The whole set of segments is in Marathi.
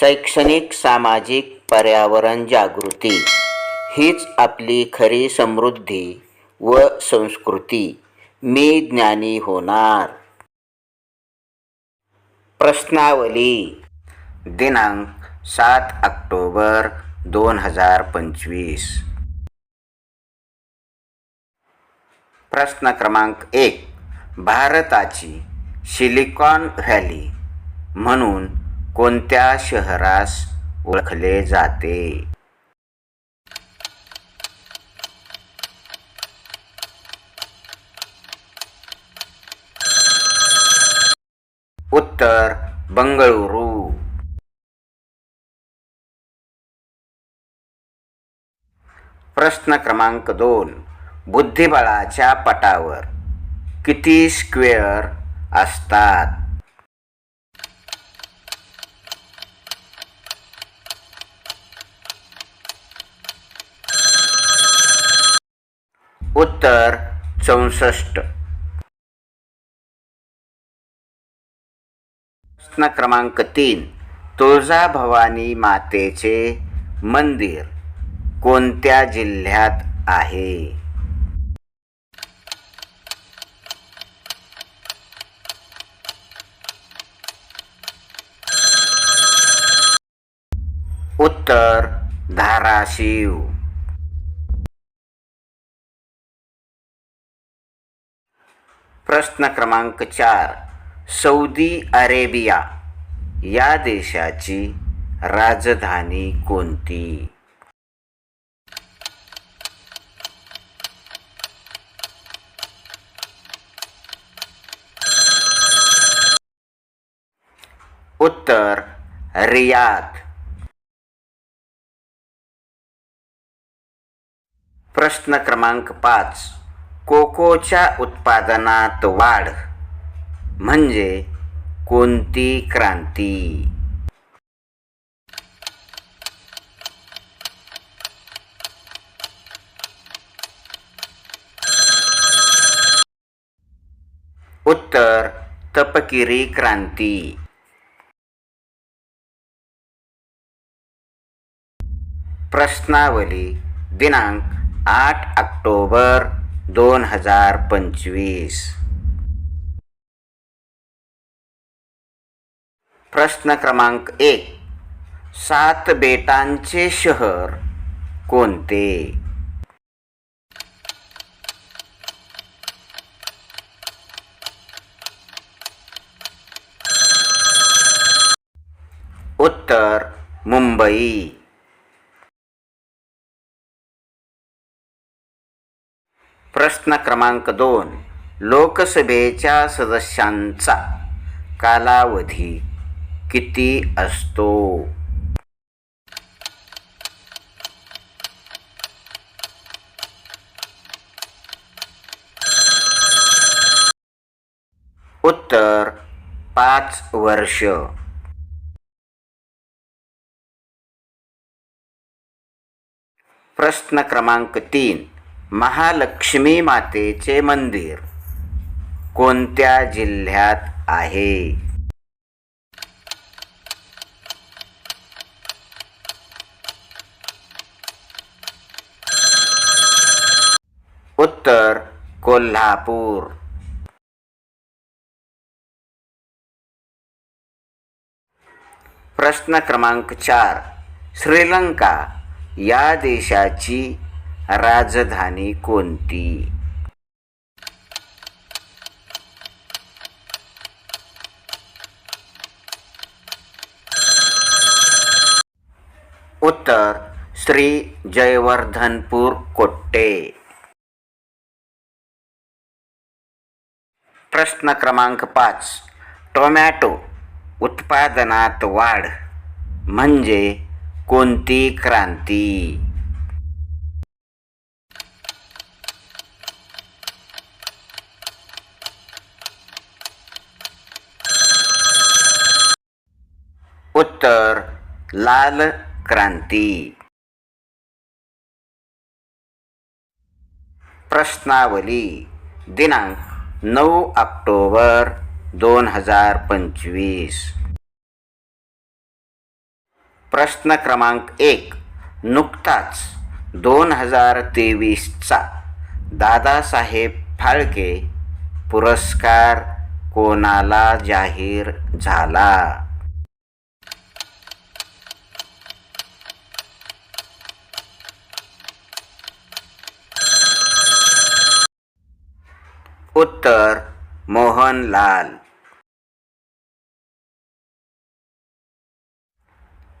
शैक्षणिक सामाजिक पर्यावरण जागृती हीच आपली खरी समृद्धी व संस्कृती. मी ज्ञानी होणार. प्रश्नावली दिनांक सात ऑक्टोबर दोन हजार पंचवीस. प्रश्न क्रमांक एक. भारताची सिलिकॉन व्हॅली म्हणून कोणत्या शहरास ओळखले जाते? उत्तर बंगळुरू. प्रश्न क्रमांक दोन. बुद्धिबळाच्या पटावर किती स्क्वेअर असतात? उत्तर चौसष्ट. प्रश्न क्रमांक तीन. तुळजाभवानी मातेचे मंदिर कोणत्या जिल्ह्यात आहे? उत्तर धाराशिव. प्रश्न क्रमांक चार सौदी अरेबिया. या देशाची राजधानी कोणती? उत्तर रियाद. प्रश्न क्रमांक पाच कोकोच्या उत्पादनात वाढ. म्हणजे कोणती क्रांती? उत्तर तपकिरी क्रांती. प्रश्नावली दिनांक आठ ऑक्टोबर दोन हजार पंचवीस. प्रश्न क्रमांक एक सात बेटांचे शहर कोणते? उत्तर मुंबई. प्रश्न क्रमांक दोन. लोकसभेच्या सदस्यांचा कालावधी किती असतो? उत्तर पाच वर्ष. प्रश्न क्रमांक तीन. महालक्ष्मी मातेचे मंदिर कोणत्या जिल्ह्यात आहे? उत्तर कोल्हापूर. प्रश्न क्रमांक चार. श्रीलंका या देशाची राजधानी कोणती? उत्तर श्री जयवर्धनपूर कोट्टे. प्रश्न क्रमांक पाच टोमॅटो उत्पादनात वाढ म्हणजे कोणती क्रांती? उत्तर लाल क्रांती. प्रश्नावली दिनांक नऊ ऑक्टोबर दोन हजार पंचवीस. प्रश्न क्रमांक एक नुकताच दोन हजार तेवीसचा दादासाहेब फाळके पुरस्कार कोणाला जाहीर झाला? उत्तर मोहनलाल.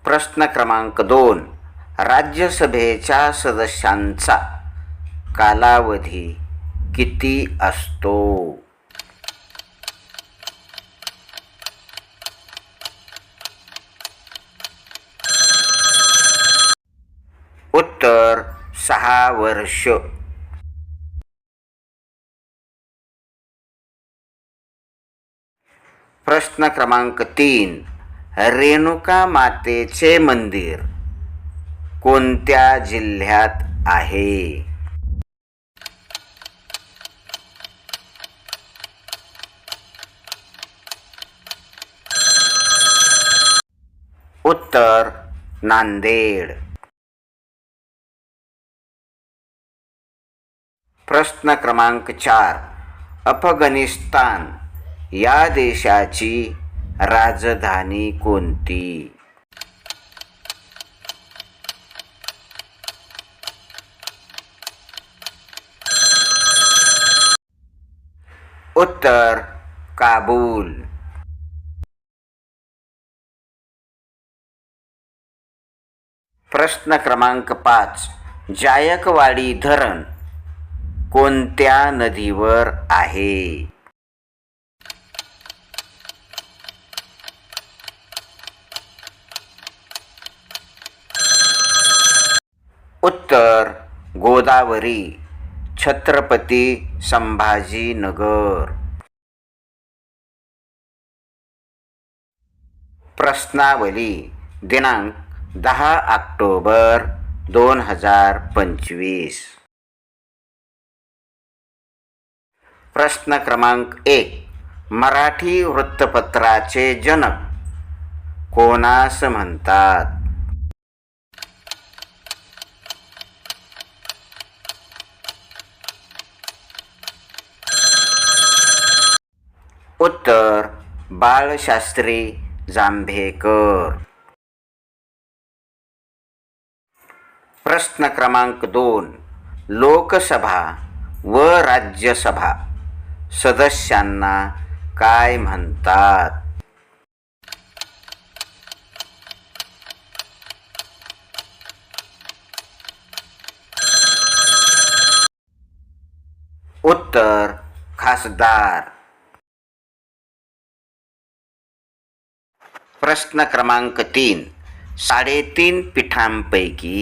प्रश्न क्रमांक दोन. राज्यसभेच्या सदस्यांचा कालावधी किती असतो? उत्तर सहा वर्ष. प्रश्न क्रमांक तीन. रेणुका मातेचे मंदिर कोणत्या जिल्ह्यात आहे? उत्तर नांदेड. प्रश्न क्रमांक चार. अफगाणिस्तान. या देशाची राजधानी कोणती? उत्तर काबूल. प्रश्न क्रमांक पाच. जायकवाडी धरण कोणत्या नदीवर आहे? उत्तर गोदावरी छत्रपती संभाजीनगर. प्रश्नावली दिनांक दहा ऑक्टोबर दोन हजार पंचवीस. प्रश्न क्रमांक एक मराठी वृत्तपत्राचे जनक. कोणास म्हणतात? उत्तर बाळशास्त्री जांभेकर. प्रश्न क्रमांक दोन लोकसभा व राज्यसभा सदस्यांना काय म्हणतात? उत्तर खासदार. प्रश्न क्रमांक तीन. साडेतीन पीठांपैकी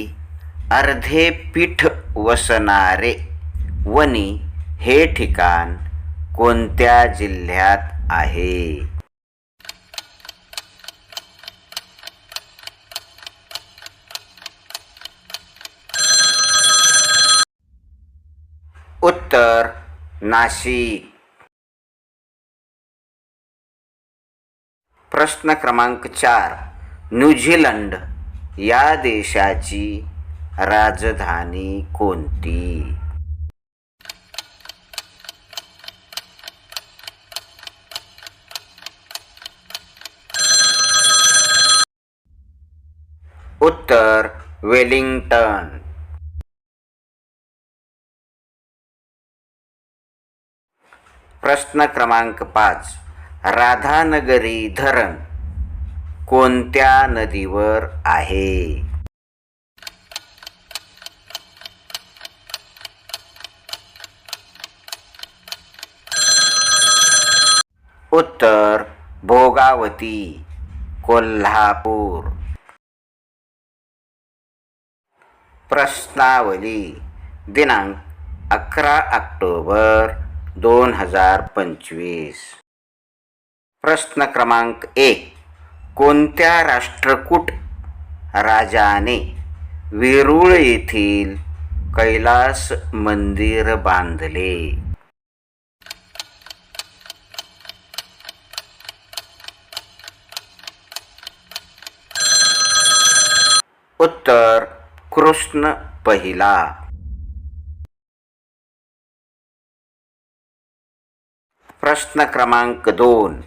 अर्धे पीठ वसणारे वनी हे ठिकाण कोणत्या जिल्ह्यात आहे? उत्तर नाशिक. प्रश्न क्रमांक चार. न्यूझीलंड या देशाची राजधानी कोणती? उत्तर वेलिंग्टन. प्रश्न क्रमांक पाच. राधानगरी धरण कोणत्या नदीवर आहे? उत्तर भोगावती कोल्हापूर. प्रश्नावली दिनांक अकरा ऑक्टोबर दोन हजार पंचवीस. प्रश्न क्रमांक एक. कोणत्या राष्ट्रकूट राजाने वेरूळ येथील कैलास मंदिर बांधले? उत्तर कृष्ण पहिला. प्रश्न क्रमांक दोन.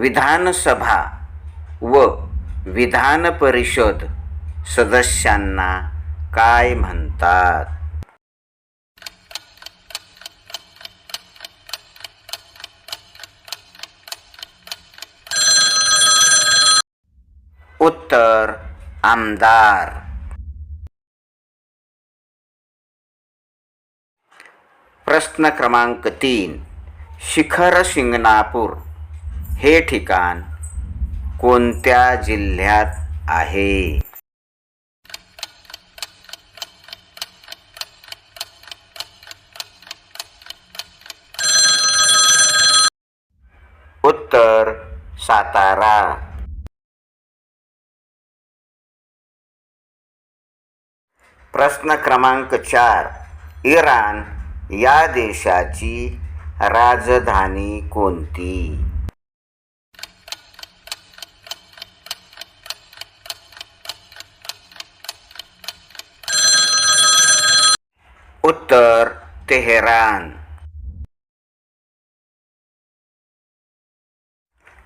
विधानसभा व विधान परिषद सदस्यांना काय म्हणतात? उत्तर आमदार. प्रश्न क्रमांक तीन शिखर शिंगणापूर. हे ठिकाण कोणत्या जिल्ह्यात आहे? उत्तर सातारा. प्रश्न क्रमांक चार. इराण या देशाची राजधानी कोणती? उत्तर तेहरान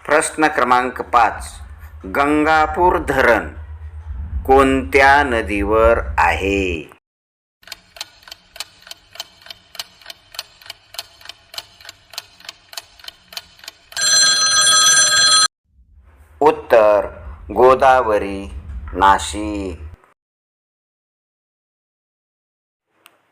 प्रश्न क्रमांक पाच. गंगापूर धरण कोणत्या नदीवर आहे? उत्तर गोदावरी नाशिक.